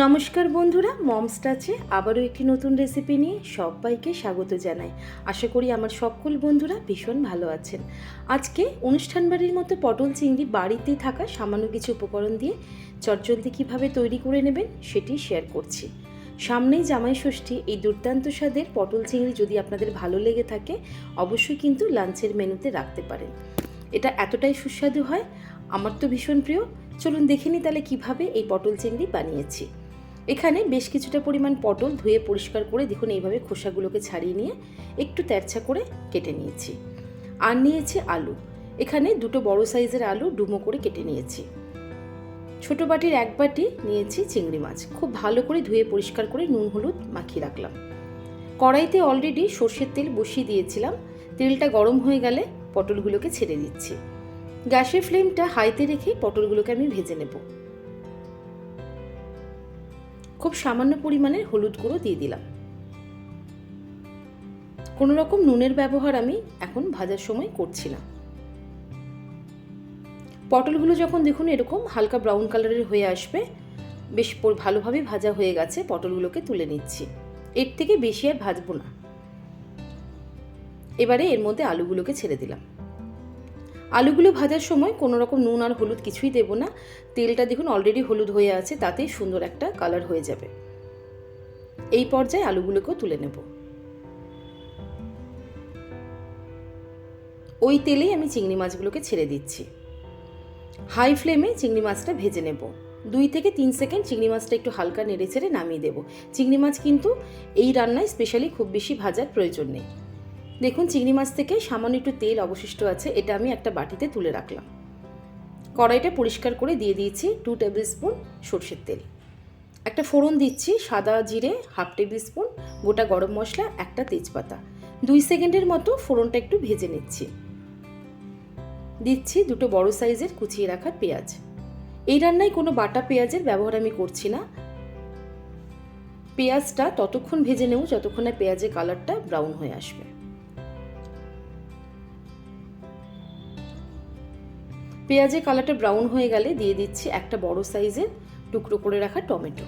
নমস্কার বন্ধুরা, মমস টাচে আবারও একটি নতুন রেসিপি নিয়ে সবাইকে স্বাগত জানাই। আশা করি আমার সকল বন্ধুরা ভীষণ ভালো আছেন। আজকে অনুষ্ঠান বাড়ির মতো পটল চিংড়ি বাড়িতে থাকা সামান্য কিছু উপকরণ দিয়ে চটজলদি কীভাবে তৈরি করে নেবেন সেটি শেয়ার করছি। সামনেই জামাই ষষ্ঠী, এই দুর্দান্ত স্বাদের পটল চিংড়ি যদি আপনাদের ভালো লেগে থাকে, অবশ্যই কিন্তু লাঞ্চের মেনুতে রাখতে পারেন। এটা এতটাই সুস্বাদু হয়, আমার তো ভীষণ প্রিয়। চলুন দেখে তাহলে কীভাবে এই পটল চিংড়ি বানিয়েছি। এখানে বেশ কিছুটা পরিমাণ পটল ধুয়ে পরিষ্কার করে দেখুন এইভাবে খোসাগুলোকে ছাড়িয়ে নিয়ে একটু তেরছা করে কেটে নিয়েছি। আর নিয়েছি আলু। এখানে দুটো বড় সাইজের আলু ডুমো করে কেটে নিয়েছি। ছোট বাটির এক বাটি নিয়েছি চিংড়ি মাছ। খুব ভালো করে ধুয়ে পরিষ্কার করে নুন, হলুদ মাখিয়ে রাখলাম। কড়াইতে অলরেডি সর্ষের তেল বসিয়ে দিয়েছিলাম। তেলটা গরম হয়ে গেলে পটলগুলোকে ছেড়ে দিচ্ছি। গ্যাসের ফ্লেমটা হাইতে রেখে পটলগুলোকে আমি ভেজে নেব। খুব সামান্য পরিমাণে হলুদ গুঁড়ো দিয়ে দিলাম। কোনো রকম নুনের ব্যবহার আমি এখন ভাজার সময় করছি না। পটলগুলো যখন দেখুন এরকম হালকা ব্রাউন কালারের হয়ে আসবে, বেশ ভালোভাবে ভাজা হয়ে গেছে, পটলগুলোকে তুলে নিচ্ছি। এর থেকে বেশি আর ভাজবো না। এবারে এর মধ্যে আলুগুলোকে ছেড়ে দিলাম। আলুগুলো ভাজার সময় কোনো রকম নুন আর হলুদ কিছুই দেব না। তেলটা দেখুন অলরেডি হলুদ হয়ে আছে, তাতেই সুন্দর একটা কালার হয়ে যাবে। এই পর্যায়ে আলুগুলোকেও তুলে নেব। ওই তেলেই আমি চিংড়ি মাছগুলোকে ছেড়ে দিচ্ছি। হাই ফ্লেমে চিংড়ি মাছটা ভেজে নেব। দুই থেকে তিন সেকেন্ড চিংড়ি মাছটা একটু হালকা নেড়ে ছেড়ে নামিয়ে দেবো। চিংড়ি মাছ কিন্তু এই রান্নায় স্পেশালি খুব বেশি ভাজার প্রয়োজন নেই। দেখুন, চিংড়ি মাছ থেকে সামান্য একটু তেল অবশিষ্ট আছে, এটা আমি একটা বাটিতে তুলে রাখলাম। কড়াইটা পরিষ্কার করে দিয়ে দিয়েছি টু টেবিল স্পুন সর্ষের তেল। একটা ফোড়ন দিচ্ছি, সাদা জিরে হাফ টেবিল স্পুন, গোটা গরম মশলা, একটা তেজপাতা। দুই সেকেন্ডের মতো ফোড়নটা একটু ভেজে নিচ্ছি। দিচ্ছি দুটো বড় সাইজের কুচিয়ে রাখা পেঁয়াজ। এই রান্নায় কোনো বাটা পেঁয়াজের ব্যবহার আমি করছি না। পেঁয়াজটা ততক্ষণ ভেজে নেব, যতক্ষণ না পেঁয়াজের কালারটা ব্রাউন হয়ে আসবে। পেঁয়াজের কালারটা ব্রাউন হয়ে গেলে দিয়ে দিচ্ছি একটা বড় সাইজের টুকরো করে রাখা টমেটো।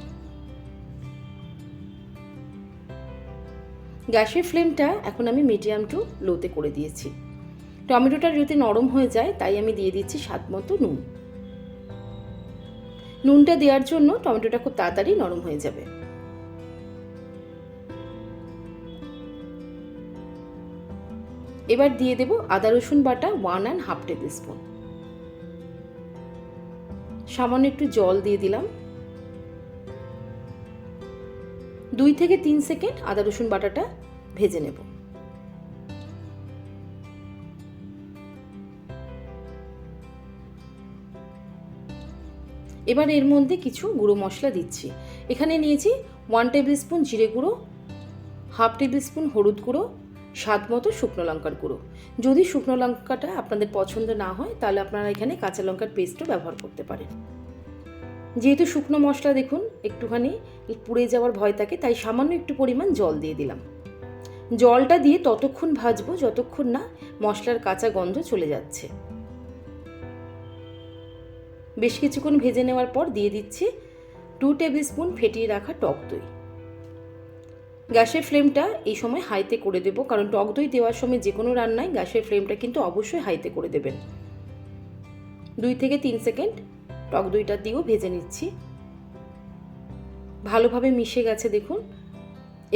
গ্যাসের ফ্লেমটা এখন আমি মিডিয়াম টু লোতে করে দিয়েছি। টমেটোটা যদি নরম হয়ে যায়, তাই আমি দিয়ে দিচ্ছি স্বাদ মতো নুন। নুনটা দেওয়ার জন্য টমেটোটা খুব তাড়াতাড়ি নরম হয়ে যাবে। এবার দিয়ে দেব আদা রসুন বাটা one and half tablespoon. সামান্য একটু জল দিয়ে দিলাম। দুই থেকে তিন সেকেন্ড আদা, রসুন বাটাটা ভেজে নেব। এবার এর মধ্যে কিছু গুঁড়ো মশলা দিচ্ছি। এখানে নিয়েছি ওয়ান টেবিল স্পুন জিরে গুঁড়ো হাফ টেবিল স্পুন হলুদ গুঁড়ো স্বাদ মতো শুকনো লঙ্কার গুঁড়ো। যদি শুকনো লঙ্কাটা আপনাদের পছন্দ না হয়, তাহলে আপনারা এখানে কাঁচা লঙ্কার পেস্টও ব্যবহার করতে পারেন। যেহেতু শুকনো মশলা দেখুন, একটুখানি পুড়ে যাওয়ার ভয় থাকে, তাই সামান্য একটু পরিমাণ জল দিয়ে দিলাম। জলটা দিয়ে ততক্ষণ ভাজবো, যতক্ষণ না মশলার কাঁচা গন্ধ চলে যাচ্ছে। বেশ কিছুক্ষণ ভেজে নেওয়ার পর দিয়ে দিচ্ছি টু টেবিল স্পুন ফেটিয়ে রাখা টক দই। গ্যাসের ফ্লেমটা এই সময় হাইতে করে দেবো, কারণ টক দই দেওয়ার সময় যে কোনো রান্নায় গ্যাসের ফ্লেমটা কিন্তু অবশ্যই হাইতে করে দেবেন। দুই থেকে তিন সেকেন্ড টক দইটা দিয়েও ভেজে নিচ্ছি। ভালোভাবে মিশে গেছে দেখুন।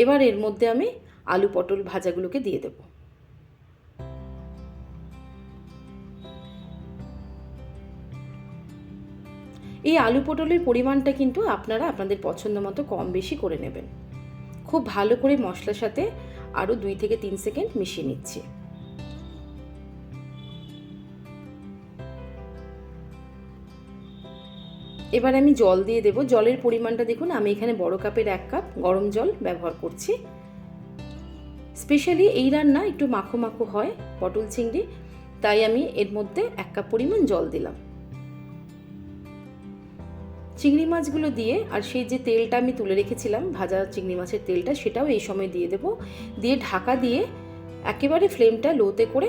এবার এর মধ্যে আমি আলু পটল ভাজাগুলোকে দিয়ে দেব। এই আলু পটলের পরিমাণটা কিন্তু আপনারা আপনাদের পছন্দ মতো কম বেশি করে নেবেন। খুব ভালো করে মশলার সাথে আরও দুই থেকে তিন সেকেন্ড মিশিয়ে নিচ্ছি। এবার আমি জল দিয়ে দেব। জলের পরিমাণটা দেখুন, আমি এখানে বড় কাপের এক কাপ গরম জল ব্যবহার করছি। স্পেশালি এই রান্না একটু মাখো মাখো হয় পটল চিংড়ি, তাই আমি এর মধ্যে এক কাপ পরিমাণ জল দিলাম। চিংড়ি মাছগুলো দিয়ে আর সেই যে তেলটা আমি তুলে রেখেছিলাম, ভাজা চিংড়ি মাছের তেলটা, সেটাও এই সময় দিয়ে দেব। দিয়ে ঢাকা দিয়ে একেবারে ফ্লেমটা লোতে করে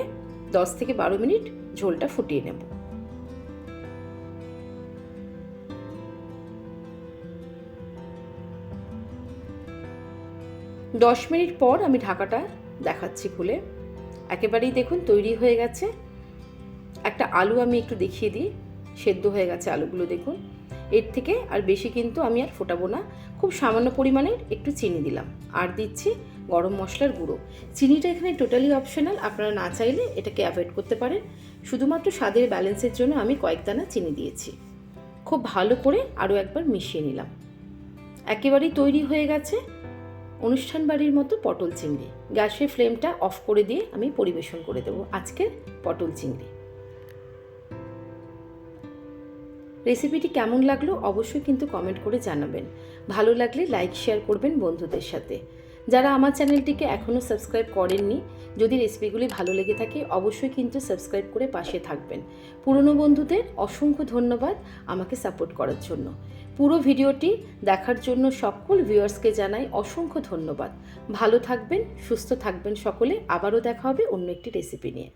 দশ থেকে বারো মিনিট ঝোলটা ফুটিয়ে নেব। দশ মিনিট পর আমি ঢাকাটা দেখাচ্ছি খুলে। একেবারেই দেখুন তৈরি হয়ে গেছে। একটা আলু আমি একটু দেখিয়ে দিই। সেদ্ধ হয়ে গেছে আলুগুলো দেখুন। এর থেকে আর বেশি কিন্তু আমি আর ফোটাবো না। খুব সামান্য পরিমাণের একটু চিনি দিলাম। আর দিচ্ছি গরম মশলার গুঁড়ো। চিনিটা এখানে টোটালি অপশনাল আপনারা না চাইলে এটাকে অ্যাভয়েড করতে পারেন। শুধুমাত্র স্বাদের ব্যালেন্সের জন্য আমি কয়েক দানা চিনি দিয়েছি। খুব ভালো করে আরও একবার মিশিয়ে নিলাম। একেবারেই তৈরি হয়ে গেছে অনুষ্ঠান বাড়ির মতো পটল চিংড়ি। গ্যাসের ফ্লেমটা অফ করে দিয়ে আমি পরিবেশন করে দেবো আজকের পটল চিংড়ি। রেসিপিটি কেমন লাগল অবশ্যই কিন্তু কমেন্ট করে জানাবেন। ভালো লাগলে লাইক, শেয়ার করবেন বন্ধুদের সাথে। যারা আমার চ্যানেলটিকে এখনও সাবস্ক্রাইব করেননি, যদি রেসিপিগুলি ভালো লেগে থাকে, অবশ্যই কিন্তু সাবস্ক্রাইব করে পাশে থাকবেন। পুরনো বন্ধুদের অসংখ্য ধন্যবাদ আমাকে সাপোর্ট করার জন্য। পুরো ভিডিওটি দেখার জন্য সকল ভিউয়ার্সকে জানাই অসংখ্য ধন্যবাদ। ভালো থাকবেন, সুস্থ থাকবেন সকলে। আবারও দেখা হবে অন্য একটি রেসিপি নিয়ে।